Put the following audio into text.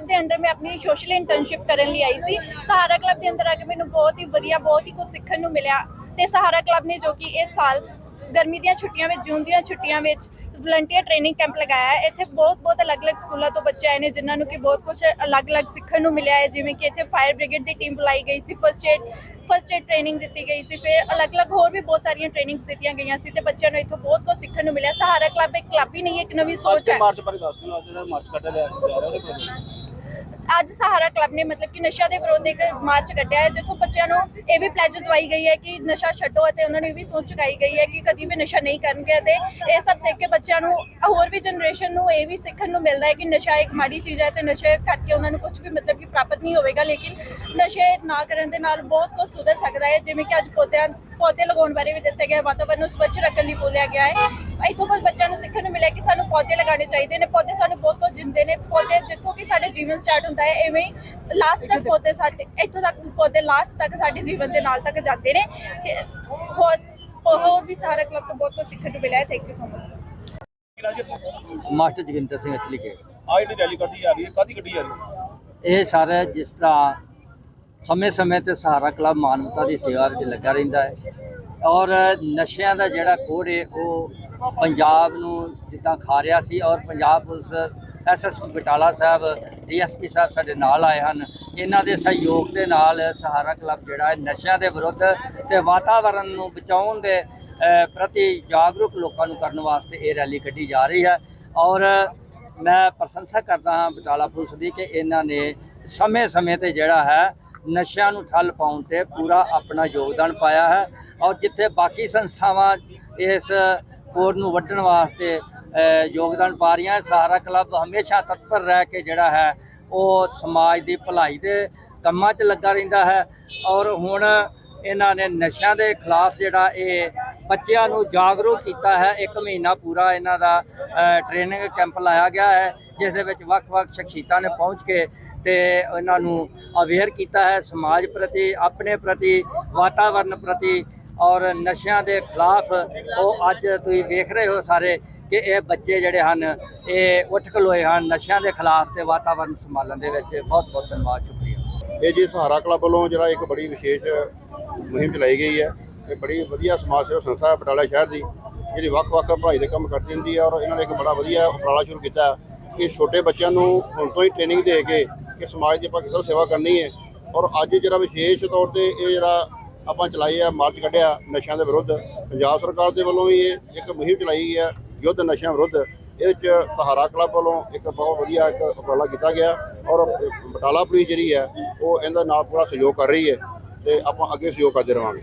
Club ਦੇ under ਮੈਂ ਆਪਣੀ ਸੋਸ਼ਲ ਇੰਟਰਨਸ਼ਿਪ ਕਰਨ ਲਈ ਆਈ ਸੀ। ਸਹਾਰਾ ਕਲੱਬ ਦੇ ਅੰਦਰ ਆ ਕੇ ਮੈਨੂੰ ਬਹੁਤ ਹੀ ਵਧੀਆ ਬਹੁਤ ਹੀ ਕੁਝ ਸਿੱਖਣ ਨੂੰ ਮਿਲਿਆ। ਤੇ ਸਹਾਰਾ ਕਲੱਬ ਨੇ ਜੋ ਕਿ ਇਸ ਸਾਲ ਗਰਮੀ ਦੀਆਂ ਛੁੱਟੀਆਂ ਵਿੱਚ ਜੂਨ ਦੀਆਂ ਛੁੱਟੀਆਂ ਵਿੱਚ ਵਲੰਟੀਅਰ ਟ੍ਰੇਨਿੰਗ ਕੈਂਪ ਲਗਾਇਆ ਹੈ। ਇੱਥੇ ਬਹੁਤ ਬਹੁਤ ਅਲੱਗ-ਅਲੱਗ ਸਕੂਲਾਂ ਤੋਂ ਬੱਚੇ ਆਏ ਨੇ ਜਿਨ੍ਹਾਂ ਨੂੰ ਕਿ ਬਹੁਤ ਕੁਝ ਅਲੱਗ-ਅਲੱਗ ਸਿੱਖਣ ਨੂੰ ਮਿਲਿਆ ਹੈ। ਜਿਵੇਂ ਕਿ ਇੱਥੇ ਫਾਇਰ ਬ੍ਰਿਗੇਡ ਦੀ ਟੀਮ ਬੁਲਾਈ ਗਈ ਸੀ first aid first aid training ਦਿੱਤੀ ਗਈ ਸੀ। ਫਿਰ ਅਲੱਗ-ਅਲੱਗ ਹੋਰ ਵੀ ਬਹੁਤ ਸਾਰੀਆਂ ਟ੍ਰੇਨਿੰਗਸ ਦਿੱਤੀਆਂ ਗਈਆਂ ਸੀ ਤੇ ਬੱਚਿਆਂ ਨੂੰ ਇੱਥੋਂ ਬਹੁਤ ਕੁਝ ਸਿੱਖਣ ਨੂੰ ਮਿਲਿਆ। ਸਹਾਰਾ ਕਲੱਬ ਇੱਕ ਕਲੱਬ ਹੀ ਨਹੀਂ ਇੱਕ ਨਵੀਂ ਸੋਚ ਹੈ। ਮਾਰਚ ਬਾਰੇ ਦੱਸ ਦਿਓ ਅੱਜ ਜਿਹੜਾ ਮਾਰਚ ਕੱਢਿਆ ਜਾ ਰਿਹਾ ਉਹਦੇ ਬਾਰੇ। ਅੱਜ ਸਹਾਰਾ ਕਲੱਬ ਨੇ ਮਤਲਬ ਕਿ ਨਸ਼ਾ ਦੇ ਵਿਰੋਧ ਇੱਕ ਮਾਰਚ ਕੱਢਿਆ ਹੈ, ਜਿੱਥੋਂ ਬੱਚਿਆਂ ਨੂੰ ਇਹ ਵੀ ਪਲੇਜ ਦਵਾਈ ਗਈ ਹੈ ਕਿ ਨਸ਼ਾ ਛੱਡੋ ਅਤੇ ਉਹਨਾਂ ਨੂੰ ਇਹ ਵੀ ਸੋਚ ਚੁਕਾਈ ਗਈ ਹੈ ਕਿ ਕਦੀ ਵੀ ਨਸ਼ਾ ਨਹੀਂ ਕਰਨਗੇ ਤੇ ਇਹ ਸਭ ਦੇਖ ਕੇ ਬੱਚਿਆਂ ਨੂੰ, ਹੋਰ ਵੀ ਜਨਰੇਸ਼ਨ ਨੂੰ ਇਹ ਵੀ ਸਿੱਖਣ ਨੂੰ ਮਿਲਦਾ ਹੈ ਕਿ ਨਸ਼ਾ ਇੱਕ ਮਾੜੀ ਚੀਜ਼ ਹੈ ਤੇ ਨਸ਼ੇ ਕਰਕੇ ਉਹਨਾਂ ਨੂੰ ਕੁਝ ਵੀ ਮਤਲਬ ਕਿ ਪ੍ਰਾਪਤ ਨਹੀਂ ਹੋਵੇਗਾ, ਲੇਕਿਨ ਨਸ਼ੇ ਨਾ ਕਰਨ ਦੇ ਨਾਲ ਬਹੁਤ ਕੁਝ ਸੁਧਰ ਸਕਦਾ ਹੈ, ਜਿਵੇਂ ਕਿ ਅੱਜ ਪੌਦਿਆਂ, ਪੌਦੇ ਲਗਾਉਣ ਬਾਰੇ ਵੀ ਦੱਸਿਆ ਗਿਆ ਵਾਤਾਵਰਨ ਨੂੰ ਸਵੱਛ ਰੱਖਣ ਲਈ ਬੋਲਿਆ ਗਿਆ ਹੈ। ਇੱਥੋਂ ਕੁਝ ਬੱਚਿਆਂ ਨੂੰ ਸਿੱਖਣ ਨੂੰ ਮਿਲਿਆ ਕਿ ਸਾਨੂੰ ਪੌਦੇ ਲਗਾਉਣੇ ਚਾਹੀਦੇ ਨੇ ਪੌਦੇ ਸਾਨੂੰ ਬਹੁਤ ਕੁਝ ਦਿੰਦੇ ਨੇ ਪੌਦੇ ਜਿੱਥੋਂ ਕਿ ਸਾਡੇ ਜੀਵਨ ਸਟਾਰਟ ਹੁੰਦਾ ਹੈ ਐਵੇਂ ਹੀ ਲਾਸਟ ਤੱਕ ਪੌਦੇ ਸਾਡੇ ਇੱਥੋਂ ਤੱਕ ਪੌਦੇ ਲਾਸਟ ਤੱਕ ਸਾਡੇ ਜੀਵਨ ਦੇ ਨਾਲ ਤੱਕ ਜਾਂਦੇ ਨੇ ਤੇ ਹੋਰ ਹੋਰ ਵੀ ਸਾਰਾ ਕਲੱਬ ਤੋਂ ਬਹੁਤ ਕੁਝ ਸਿੱਖਣ ਨੂੰ ਮਿਲਿਆ thank you so much? Master Joginder Singh Achli ਕੇ। ਆਹ ਜਿਹੜੀ ਰੈਲੀ ਕੱਢੀ ਜਾ ਰਹੀ ਹੈ ਕਾਦੀ ਕੱਢੀ ਜਾ ਰਹੀ ਹੈ? ਇਹ ਸਾਰੇ ਜਿਸ ਤਰ੍ਹਾਂ ਸਮੇਂ-ਸਮੇਂ ਤੇ ਸਹਾਰਾ ਕਲੱਬ ਮਾਨਵਤਾ ਦੀ ਸੇਵਾ ਵਿੱਚ ਲੱਗਾ ਰਹਿੰਦਾ ਹੈ। ਔਰ ਨਸ਼ਿਆਂ ਦਾ ਜਿਹੜਾ ਕੋੜ ਹੈ ਉਹ ਪੰਜਾਬ ਨੂੰ ਜਿੱਦਾਂ ਖਾ ਰਿਹਾ ਸੀ ਔਰ ਪੰਜਾਬ ਪੁਲਿਸ ਐਸਐਸਪੀ ਬਟਾਲਾ ਸਾਹਿਬ, ਡੀਐਸਪੀ ਸਾਹਿਬ ਸਾਡੇ ਨਾਲ ਆਏ ਹਨ। ਇਹਨਾਂ ਦੇ ਸਹਿਯੋਗ ਦੇ ਨਾਲ ਸਹਾਰਾ ਕਲੱਬ ਜਿਹੜਾ ਹੈ ਨਸ਼ਿਆਂ ਦੇ ਵਿਰੁੱਧ ਤੇ ਵਾਤਾਵਰਣ ਨੂੰ ਬਚਾਉਣ ਦੇ ਪ੍ਰਤੀ ਜਾਗਰੂਕ ਲੋਕਾਂ ਨੂੰ ਕਰਨ ਵਾਸਤੇ ਇਹ ਰੈਲੀ ਕੱਢੀ ਜਾ ਰਹੀ ਹੈ। ਔਰ ਮੈਂ ਪ੍ਰਸ਼ੰਸਾ ਕਰਦਾ ਹਾਂ ਬਟਾਲਾ ਪੁਲਿਸ ਦੀ ਕਿ ਇਹਨਾਂ ਨੇ ਸਮੇਂ-ਸਮੇਂ ਤੇ ਜਿਹੜਾ ਹੈ ਨਸ਼ਿਆਂ ਨੂੰ ਠੱਲ ਪਾਉਣ ਤੇ ਪੂਰਾ ਆਪਣਾ ਯੋਗਦਾਨ ਪਾਇਆ ਹੈ। ਔਰ ਜਿੱਥੇ ਬਾਕੀ ਸੰਸਥਾਵਾਂ ਇਸ ਕੋਰ ਨੂੰ ਵੱਢਣ ਵਾਸਤੇ ਯੋਗਦਾਨ ਪਾ ਰਹੀਆਂ ਹੈ, ਸਹਾਰਾ ਕਲੱਬ ਹਮੇਸ਼ਾ ਤਤਪਰ ਰਹਿ ਕੇ ਜਿਹੜਾ ਹੈ ਉਹ ਸਮਾਜ ਦੀ ਭਲਾਈ ਦੇ ਕੰਮਾਂ 'ਚ ਲੱਗਾ ਰਹਿੰਦਾ ਹੈ। ਔਰ ਹੁਣ ਇਹਨਾਂ ਨੇ ਨਸ਼ਿਆਂ ਦੇ ਖਿਲਾਫ ਜਿਹੜਾ ਇਹ ਬੱਚਿਆਂ ਨੂੰ ਜਾਗਰੂਕ ਕੀਤਾ ਹੈ। ਇੱਕ ਮਹੀਨਾ ਪੂਰਾ ਇਹਨਾਂ ਦਾ ਟ੍ਰੇਨਿੰਗ ਕੈਂਪ ਲਾਇਆ ਗਿਆ ਹੈ ਜਿਸ ਦੇ ਵਿੱਚ ਵੱਖ-ਵੱਖ ਸ਼ਖਸੀਅਤਾਂ ਨੇ ਪਹੁੰਚ ਕੇ ਤੇ ਇਹਨਾਂ ਨੂੰ ਅਵੇਅਰ ਕੀਤਾ ਹੈ। ਸਮਾਜ ਪ੍ਰਤੀ ਆਪਣੇ ਪ੍ਰਤੀ ਵਾਤਾਵਰਨ ਪ੍ਰਤੀ ਔਰ ਨਸ਼ਿਆਂ ਦੇ ਖਿਲਾਫ ਉਹ ਅੱਜ ਤੁਸੀਂ ਵੇਖ ਰਹੇ ਹੋ ਸਾਰੇ ਕਿ ਇਹ ਬੱਚੇ ਜਿਹੜੇ ਹਨ, ਇਹ ਉੱਠ ਖਲੋਏ ਹਨ, ਨਸ਼ਿਆਂ ਦੇ ਖਿਲਾਫ ਤੇ ਵਾਤਾਵਰਨ ਸੰਭਾਲਣ ਦੇ ਵਿੱਚ ਬਹੁਤ ਬਹੁਤ ਧੰਨਵਾਦ, ਸ਼ੁਕਰੀਆ। ਇਹ ਜੀ ਸਹਾਰਾ ਕਲੱਬ ਵੱਲੋਂ ਜਿਹੜਾ ਇੱਕ ਬੜੀ ਵਿਸ਼ੇਸ਼ ਮੁਹਿੰਮ ਚਲਾਈ ਗਈ ਹੈ, ਇਹ ਬੜੀ ਵਧੀਆ ਸਮਾਜ ਸੇਵਾ ਸੰਸਥਾ ਹੈ ਬਟਾਲਾ ਸ਼ਹਿਰ ਦੀ, ਜਿਹੜੀ ਵੱਖ-ਵੱਖ ਭਲਾਈ ਦੇ ਕੰਮ ਕਰਦੀ ਹੁੰਦੀ ਹੈ ਔਰ ਇਹਨਾਂ ਨੇ ਇੱਕ ਬੜਾ ਵਧੀਆ ਉਪਰਾਲਾ ਸ਼ੁਰੂ ਕੀਤਾ ਕਿ ਛੋਟੇ ਬੱਚਿਆਂ ਨੂੰ ਹੁਣ ਤੋਂ ਹੀ ਟ੍ਰੇਨਿੰਗ ਦੇ ਕੇ ਕਿ ਸਮਾਜ ਦੀ ਆਪਾਂ ਕਿਸ ਤਰ੍ਹਾਂ ਸੇਵਾ ਕਰਨੀ ਹੈ ਔਰ ਅੱਜ ਜਿਹੜਾ ਵਿਸ਼ੇਸ਼ ਤੌਰ ਤੇ ਇਹ ਜਿਹੜਾ ਆਪਾਂ ਚਲਾਈ ਹੈ ਮਾਰਚ ਕੱਢਿਆ ਨਸ਼ਿਆਂ ਦੇ ਵਿਰੁੱਧ। ਪੰਜਾਬ ਸਰਕਾਰ ਦੇ ਵੱਲੋਂ ਵੀ ਇਹ ਇੱਕ ਮੁਹਿੰਮ ਚਲਾਈ ਹੈ ਯੁੱਧ ਨਸ਼ਿਆਂ ਵਿਰੁੱਧ। ਇਹਦੇ 'ਚ ਸਹਾਰਾ ਕਲੱਬ ਵੱਲੋਂ ਇੱਕ ਬਹੁਤ ਵਧੀਆ ਇੱਕ ਉਪਰਾਲਾ ਕੀਤਾ ਗਿਆ ਔਰ ਬਟਾਲਾ ਪੁਲਿਸ ਜਿਹੜੀ ਹੈ ਉਹ ਇਹਦਾ ਨਾਲ ਪੂਰਾ ਸਹਿਯੋਗ ਕਰ ਰਹੀ ਹੈ ਤੇ ਆਪਾਂ ਅੱਗੇ ਸਹਿਯੋਗ ਕਰਦੇ ਰਵਾਂਗੇ।